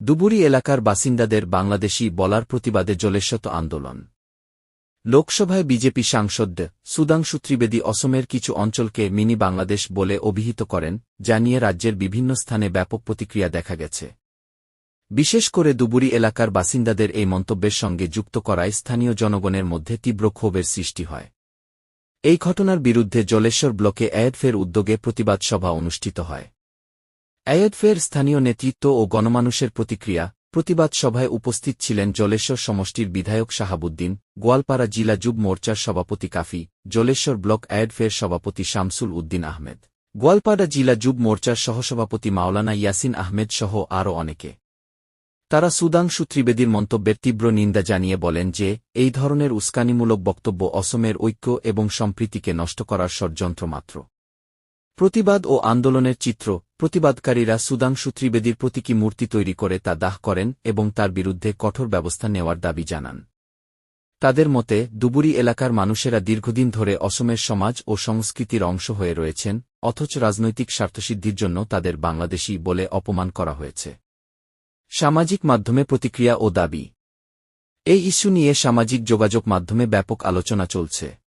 দুবুরি এলাকার বাসিন্দাদের বাংলাদেশি বলার প্রতিবাদে জলেশ্বত আন্দোলন। লোকসভায় বিজেপি সাংসদ সুদাংশু ত্রিবেদী অসমের কিছু অঞ্চলকে মিনি বাংলাদেশ বলে অভিহিত করেন, যা নিয়ে রাজ্যের বিভিন্ন স্থানে ব্যাপক প্রতিক্রিয়া দেখা গেছে। বিশেষ করে দুবুরি এলাকার বাসিন্দাদের এই মন্তব্যের সঙ্গে যুক্ত করায় স্থানীয় জনগণের মধ্যে তীব্র ক্ষোভের সৃষ্টি হয়। এই ঘটনার বিরুদ্ধে জলেশ্বর ব্লকে অ্যাডফের উদ্যোগে প্রতিবাদ সভা অনুষ্ঠিত হয়। অ্যায়দফের স্থানীয় নেতৃত্ব ও গণমানুষের প্রতিক্রিয়া, প্রতিবাদ সভায় উপস্থিত ছিলেন জলেশ্বর সমষ্টির বিধায়ক শাহাবুদ্দিন, গোয়ালপাড়া জিলা যুব মোর্চার সভাপতি কাফি, জলেশ্বর ব্লক অ্যাডফের সভাপতি শামসুল উদ্দিন আহমেদ। গোয়ালপাড়া জিলা যুব মোর্চার সহসভাপতি মাওলানা ইয়াসিন আহমেদ সহ আরও অনেকে। তারা সুদাংশু ত্রিবেদীর মন্তব্যের তীব্র নিন্দা জানিয়ে বলেন যে, এই ধরনের উস্কানিমূলক বক্তব্য অসমের ঐক্য এবং সম্প্রীতিকে নষ্ট করার ষড়যন্ত্র মাত্র। প্রতিবাদ ও আন্দোলনের চিত্র, প্রতিবাদকারীরা সুদাংশু ত্রিবেদীর প্রতীকী মূর্তি তৈরি করে তা দাহ করেন এবং তার বিরুদ্ধে কঠোর ব্যবস্থা নেওয়ার দাবি জানান। তাদের মতে, দুবুরি এলাকার মানুষেরা দীর্ঘদিন ধরে অসমের সমাজ ও সংস্কৃতির অংশ হয়ে রয়েছেন, অথচ রাজনৈতিক স্বার্থসিদ্ধির জন্য তাদের বাংলাদেশী বলে অপমান করা হয়েছে। সামাজিক মাধ্যমে প্রতিক্রিয়া ও দাবি। এই ইস্যু নিয়ে সামাজিক যোগাযোগ মাধ্যমে ব্যাপক আলোচনা চলছে।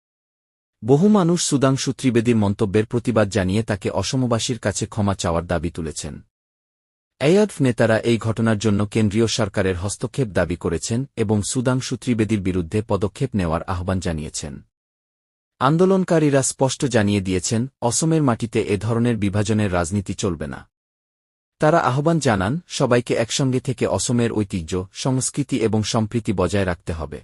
বহু মানুষ সুদাংশু ত্রিবেদীর মন্তব্যের প্রতিবাদ জানিয়ে তাকে অসমবাসীর কাছে ক্ষমা চাওয়ার দাবি তুলেছেন। এয়াদফ নেতারা এই ঘটনার জন্য কেন্দ্রীয় সরকারের হস্তক্ষেপ দাবি করেছেন এবং সুদাংশু ত্রিবেদীর বিরুদ্ধে পদক্ষেপ নেওয়ার আহ্বান জানিয়েছেন। আন্দোলনকারীরা স্পষ্ট জানিয়ে দিয়েছেন, অসমের মাটিতে এ ধরনের বিভাজনের রাজনীতি চলবে না। তারা আহ্বান জানান, সবাইকে একসঙ্গে থেকে অসমের ঐতিহ্য, সংস্কৃতি এবং সম্প্রীতি বজায় রাখতে হবে।